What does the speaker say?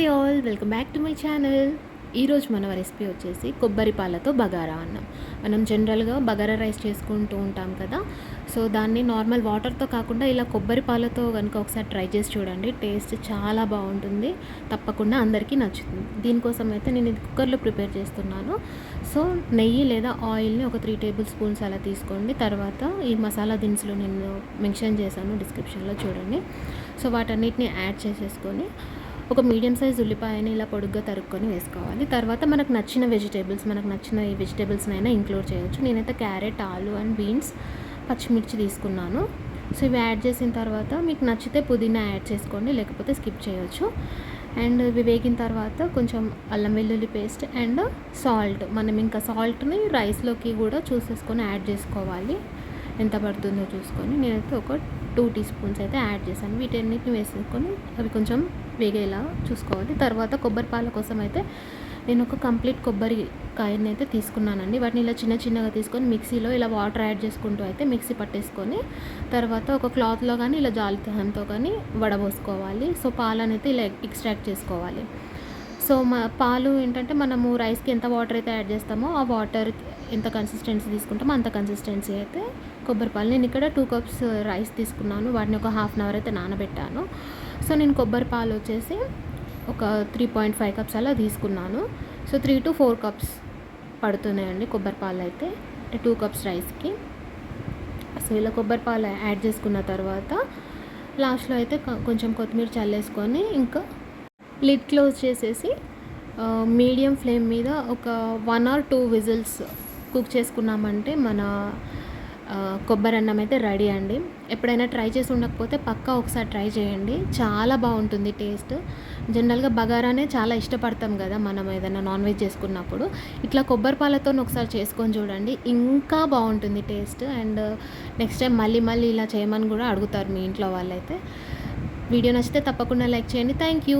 నమస్తే all welcome back to my channel. ఈరోజు మన రెసిపీ వచ్చేసి కొబ్బరి పాలతో బగారా అన్నం. మనం జనరల్గా బగారా రైస్ చేసుకుంటూ ఉంటాం కదా సో దాన్ని నార్మల్ వాటర్తో కాకుండా ఇలా కొబ్బరి పాలతో కనుక ఒకసారి ట్రై చేసి చూడండి టేస్ట్ చాలా బాగుంటుంది తప్పకుండా అందరికీ నచ్చుతుంది. దీనికోసం అయితే నేను ఇది కుక్కర్లో ప్రిపేర్ చేస్తున్నాను. సో నెయ్యి లేదా ఆయిల్ని ఒక త్రీ టేబుల్ స్పూన్స్ అలా తీసుకోండి. తర్వాత ఈ మసాలా దినుసులు నేను మెన్షన్ చేశాను డిస్క్రిప్షన్లో చూడండి. సో వాటన్నిటిని యాడ్ చేసేసుకొని ఒక మీడియం సైజ్ ఉల్లిపాయని ఇలా పొడుగ్గా తరుక్కొని వేసుకోవాలి. తర్వాత మనకు నచ్చిన వెజిటేబుల్స్ మనకు నచ్చిన ఈ వెజిటేబుల్స్నైనా ఇంక్లూడ్ చేయొచ్చు. నేనైతే క్యారెట్ ఆలు అండ్ బీన్స్ పచ్చిమిర్చి తీసుకున్నాను. సో ఇవి యాడ్ చేసిన తర్వాత మీకు నచ్చితే పుదీనా యాడ్ చేసుకోండి లేకపోతే స్కిప్ చేయొచ్చు. అండ్ ఇవి వేగిన తర్వాత కొంచెం అల్లం వెల్లుల్లి పేస్ట్ అండ్ సాల్ట్. మనం ఇంకా సాల్ట్ని రైస్లోకి కూడా చూసేసుకొని యాడ్ చేసుకోవాలి. ఎంత పడుతుందో చూసుకొని నేనైతే ఒక టూ టీ స్పూన్స్ అయితే యాడ్ చేశాను. వీటన్నిటిని వేసుకొని అవి కొంచెం వేగేలా చూసుకోవాలి. తర్వాత కొబ్బరి పాల కోసం అయితే నేను ఒక కంప్లీట్ కొబ్బరి కాయని అయితే తీసుకున్నానండి. వాటిని ఇలా చిన్న చిన్నగా తీసుకొని మిక్సీలో ఇలా వాటర్ యాడ్ చేసుకుంటూ అయితే మిక్సీ పట్టేసుకొని తర్వాత ఒక క్లాత్లో కానీ ఇలా జాలితహంతో కానీ వడబోసుకోవాలి. సో పాలనైతే ఇలా ఎక్స్ట్రాక్ట్ చేసుకోవాలి. సో మా పాలు ఏంటంటే మనము రైస్కి ఎంత వాటర్ అయితే యాడ్ చేస్తామో ఆ వాటర్ ఎంత కన్సిస్టెన్సీ తీసుకుంటామో అంత కన్సిస్టెన్సీ అయితే కొబ్బరి పాలు. నేను ఇక్కడ టూ కప్స్ రైస్ తీసుకున్నాను. వాటిని ఒక హాఫ్ అన్ అవర్ అయితే నానబెట్టాను. సో నేను కొబ్బరి పాలు వచ్చేసి ఒక త్రీ పాయింట్ ఫైవ్ కప్స్ అలా తీసుకున్నాను. So three to four cups పడుతున్నాయండి కొబ్బరి పాలు అయితే టూ కప్స్ రైస్కి సో ఇలా కొబ్బరి పాలు యాడ్ చేసుకున్న తర్వాత లాస్ట్లో అయితే కొంచెం కొత్తిమీర చల్లేసుకొని ఇంకా లిడ్ క్లోజ్ చేసేసి మీడియం ఫ్లేమ్ మీద ఒక one or two whistles cook చేసుకున్నామంటే మన కొబ్బరి అన్నం అయితే రెడీ అండి. ఎప్పుడైనా ట్రై చేసి ఉండకపోతే పక్కా ఒకసారి ట్రై చేయండి. చాలా బాగుంటుంది టేస్ట్. జనరల్గా బగారానే చాలా ఇష్టపడతాం కదా మనం ఏదైనా నాన్ వెజ్ చేసుకున్నప్పుడు. ఇట్లా కొబ్బరి పాలతో ఒకసారి చేసుకొని చూడండి. ఇంకా బాగుంటుంది టేస్ట్. అండ్ నెక్స్ట్ టైం మళ్ళీ మళ్ళీ ఇలా చేయమని కూడా అడుగుతారు మీ ఇంట్లో వాళ్ళైతే. వీడియో నచ్చితే తప్పకుండా లైక్ చేయండి. Thank you.